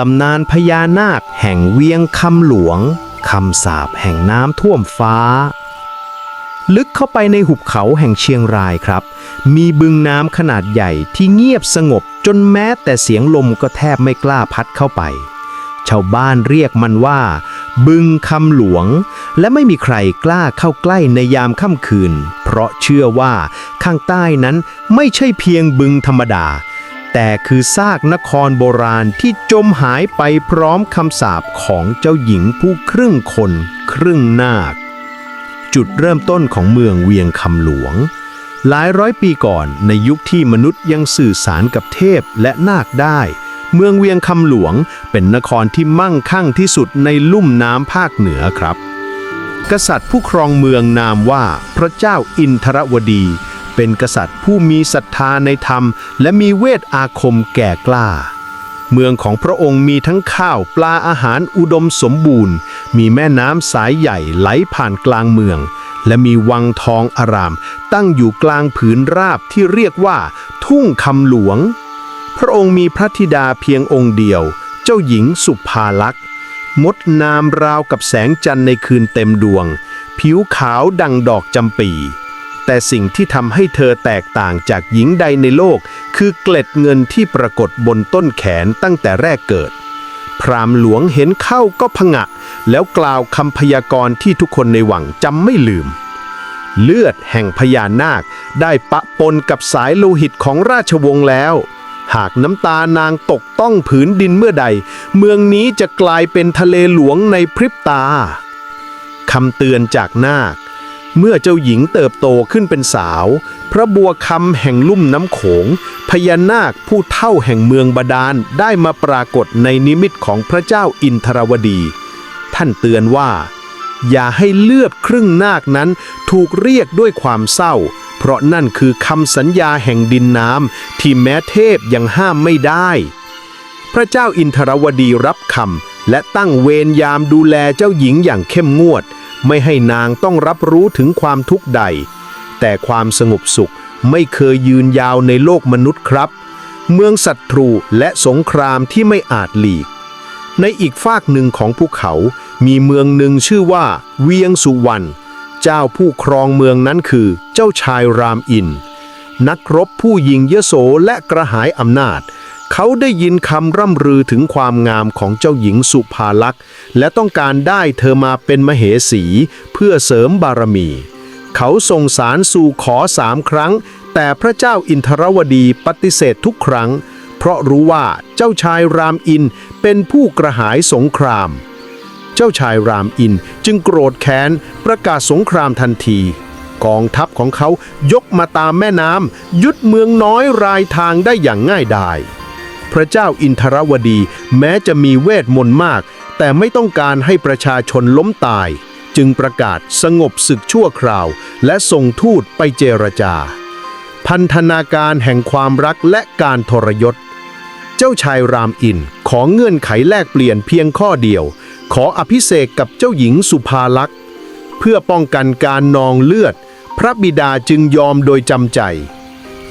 ตำนานพญานาคแห่งเวียงคำหลวงคำสาปแห่งน้ำท่วมฟ้า ลึกเข้าไปในหุบเขาแห่งเชียงรายครับ มีบึงน้ำขนาดใหญ่ที่เงียบสงบจนแม้แต่เสียงลมก็แทบไม่กล้าพัดเข้าไป ชาวบ้านเรียกมันว่า บึงคำหลวง และไม่มีใครกล้าเข้าใกล้ในยามค่ำคืน เพราะเชื่อว่าข้างใต้นั้นไม่ใช่เพียงบึงธรรมดา แต่คือซากนครโบราณที่จมหายไปพร้อมคำสาปของเจ้าหญิงผู้ครึ่งคนครึ่งนาค จุดเริ่มต้นของเมืองเวียงคำหลวง หลายร้อยปีก่อนในยุคที่มนุษย์ยังสื่อสารกับเทพและนาคได้ เมืองเวียงคำหลวงเป็นนครที่มั่งคั่งที่สุดในลุ่มน้ำภาคเหนือครับ กษัตริย์ผู้ครองเมืองนามว่าพระเจ้าอินทรวดี เป็นกษัตริย์ผู้มีศรัทธาในธรรม และมีเวทอาคมแก่กล้า เมืองของพระองค์มีทั้งข้าวปลาอาหารอุดมสมบูรณ์ มีแม่น้ำสายใหญ่ไหลผ่านกลางเมือง และมีวังทองอาราม ตั้งอยู่กลางผืนราบที่เรียกว่า ทุ่งคำหลวง พระองค์มีพระธิดาเพียงองค์เดียว เจ้าหญิงสุภาลักษ์มดนามราวกับแสงจันทร์ในคืนเต็มดวง ผิวขาวดังดอกจำปี แต่สิ่งที่ทำให้เธอแตกต่างจากหญิงใดในโลก คือเกล็ดเงินที่ปรากฏบนต้นแขนตั้งแต่แรกเกิด พรามหลวงเห็นเข้าก็ผงะ แล้วกล่าวคำพยากรณ์ที่ทุกคนในวังจำไม่ลืม เลือดแห่งพญานาคได้ปะปนกับสายโลหิตของราชวงศ์แล้วหากน้ำตานางตกต้องผืนดินเมื่อใด เมืองนี้จะกลายเป็นทะเลหลวงในพริบตา คำเตือนจากนาค เมื่อเจ้าหญิงเติบโตขึ้นเป็นสาว พระบัวคำแห่งลุ่มน้ำโขง พญานาคผู้เท่าแห่งเมืองบาดาลได้มาปรากฏในนิมิตของพระเจ้าอินทรวดี ท่านเตือนว่า อย่าให้เลือดครึ่งนาคนั้นถูกเรียกด้วยความเศร้า เพราะนั่นคือคำสัญญาแห่งดินน้ำที่แม้เทพยังห้ามไม่ได้ พระเจ้าอินทรวดีรับคำและตั้งเวรยามดูแลเจ้าหญิงอย่างเข้มงวด ไม่ให้นางต้องรับรู้ถึงความทุกข์ใด แต่ความสงบสุขไม่เคยยืนยาวในโลกมนุษย์ครับ เมืองศัตรูและสงครามที่ไม่อาจหลีก ในอีกฝากหนึ่งของภูเขา มีเมืองหนึ่งชื่อว่า เวียงสุวรรณเจ้าผู้ครองเมืองนั้นคือ เจ้าชายรามอิน นักรบผู้ยิงเยโสและกระหายอำนาจ เขาได้ยินคำร่ำรือถึงความงามของเจ้าหญิงสุภาลักษณ์และต้องการได้เธอมาเป็นมเหสี เพื่อเสริมบารมี เขาส่งสารสู่ขอสามครั้ง แต่พระเจ้าอินทรวดีปฏิเสธทุกครั้ง เพราะรู้ว่าเจ้าชายรามอินเป็นผู้กระหายสงคราม เจ้าชายรามอินจึงโกรธแค้นประกาศสงครามทันทีกองทัพของเขายกมาตามแม่น้ำยุดเมืองน้อยรายทางได้อย่างง่ายดาย พระเจ้าอินทรวดี แม้จะมีเวทมนต์มาก แต่ไม่ต้องการให้ประชาชนล้มตาย จึงประกาศสงบศึกชั่วคราว และส่งทูตไปเจรจา พันธนาการแห่งความรักและการทรยศ เจ้าชายรามอินขอเงื่อนไขแลกเปลี่ยนเพียงข้อเดียว ขออภิเษกกับเจ้าหญิงสุภาลักษ์เพื่อป้องกันการนองเลือด พระบิดาจึงยอมโดยจำใจ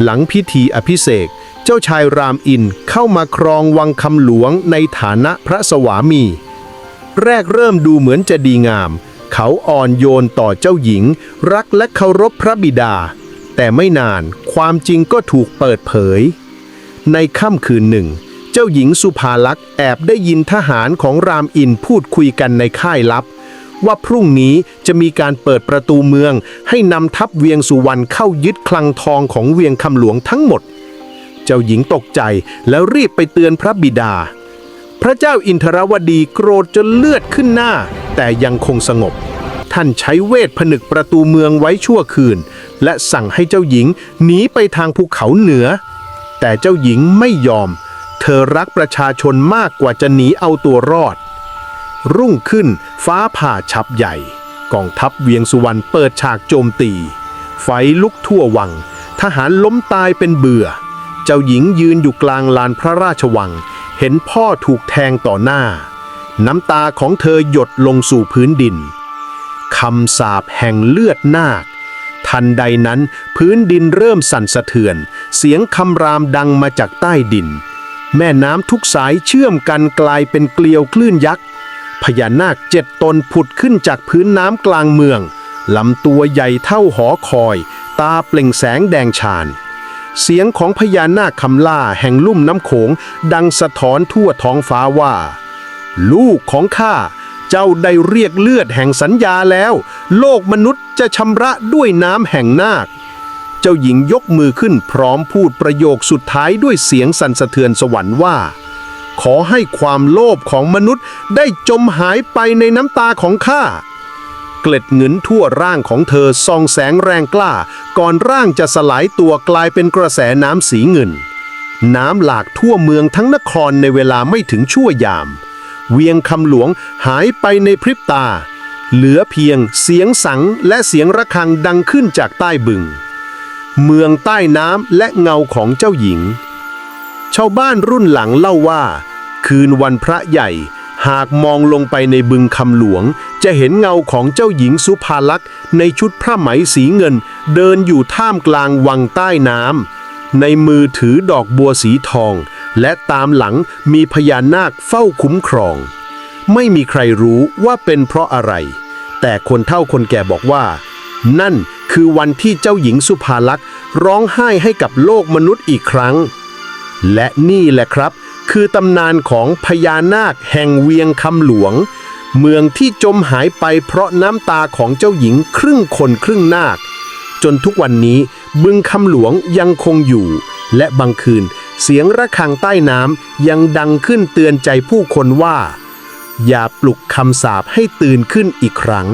หลังพิธีอภิเษก เจ้าชายรามอินเข้ามาครองวังคำหลวงในฐานะพระสวามี แรกเริ่มดูเหมือนจะดีงาม เขาอ่อนโยนต่อเจ้าหญิง รักและเคารพพระบิดา แต่ไม่นานความจริงก็ถูกเปิดเผย ในค่ำคืนหนึ่ง เจ้าหญิงสุภาลักษ์แอบได้ยินทหารของรามอินพูดคุยกันในค่ายลับ ว่าพรุ่งนี้จะมีการเปิดประตูเมือง ให้นำทัพเวียงสุวรรณเข้ายึดคลังทองของเวียงคำหลวงทั้งหมด เจ้าหญิงตกใจแล้วรีบไปเตือนพระบิดา พระเจ้าอินทรวดีโกรธจนเลือดขึ้นหน้า แต่ยังคงสงบ ท่านใช้เวทผนึกประตูเมืองไว้ชั่วคืน และสั่งให้เจ้าหญิงหนีไปทางภูเขาเหนือ แต่เจ้าหญิงไม่ยอม เธอรักประชาชนมากกว่าจะหนีเอาตัวรอด รุ่งขึ้นฟ้าผ่าฉับใหญ่ กองทัพเวียงสุวรรณเปิดฉากโจมตี ไฟลุกทั่ววัง ทหารล้มตายเป็นเบื่อ เจ้าหญิงยืนอยู่กลางลานพระราชวัง เห็นพ่อถูกแทงต่อหน้า น้ำตาของเธอหยดลงสู่พื้นดินคำสาปแห่งเลือดนาค ทันใดนั้นพื้นดินเริ่มสั่นสะเทือน เสียงคำรามดังมาจากใต้ดิน แม่น้ำทุกสายเชื่อมกันกลายเป็นเกลียวคลื่นยักษ์ พญานาคเจ็ดตนผุดขึ้นจากพื้นน้ำกลางเมืองลำตัวใหญ่เท่าหอคอย ตาเปล่งแสงแดงฉาน เสียงของพญานาคคำล่าแห่งลุ่มน้ำโขง ดังสะท้อนทั่วท้องฟ้าว่า ลูกของข้าเจ้าได้เรียกเลือดแห่งสัญญาแล้ว โลกมนุษย์จะชำระด้วยน้ำแห่งนาค เจ้าหญิงยกมือขึ้นพร้อมพูดประโยคสุดท้ายด้วยเสียงสั่นสะเทือนสวรรค์ว่า ขอให้ความโลภของมนุษย์ได้จมหายไปในน้ำตาของข้า เกล็ดเงินทั่วร่างของเธอส่องแสงแรงกล้า ก่อนร่างจะสลายตัวกลายเป็นกระแสน้ำสีเงิน น้ำหลากทั่วเมืองทั้งนครในเวลาไม่ถึงชั่วยาม เวียงคำหลวงหายไปในพริบตา เหลือเพียงเสียงสังและเสียงระฆังดังขึ้นจากใต้บึง เมืองใต้น้ำและเงาของเจ้าหญิง ชาวบ้านรุ่นหลังเล่าว่า คืนวันพระใหญ่ หากมองลงไปในบึงคำหลวง จะเห็นเงาของเจ้าหญิงสุภาลักษณ์ในชุดผ้าไหมสีเงิน เดินอยู่ท่ามกลางวังใต้น้ำในมือถือดอกบัวสีทอง และตามหลังมีพญานาคเฝ้าคุ้มครอง ไม่มีใครรู้ว่าเป็นเพราะอะไร แต่คนเฒ่าคนแก่บอกว่า นั่นคือวันที่เจ้าหญิงสุภาลักษณ์ร้องไห้ให้กับโลกมนุษย์อีกครั้ง และนี่แหละครับ คือตำนานของพญานาคแห่งเวียงคำหลวง เมืองที่จมหายไปเพราะน้ำตาของเจ้าหญิงครึ่งคนครึ่งนาค จนทุกวันนี้บึงคำหลวงยังคงอยู่ และบางคืนเสียงระฆังใต้น้ำยังดังขึ้นเตือนใจผู้คนว่า อย่าปลุกคำสาปให้ตื่นขึ้นอีกครั้ง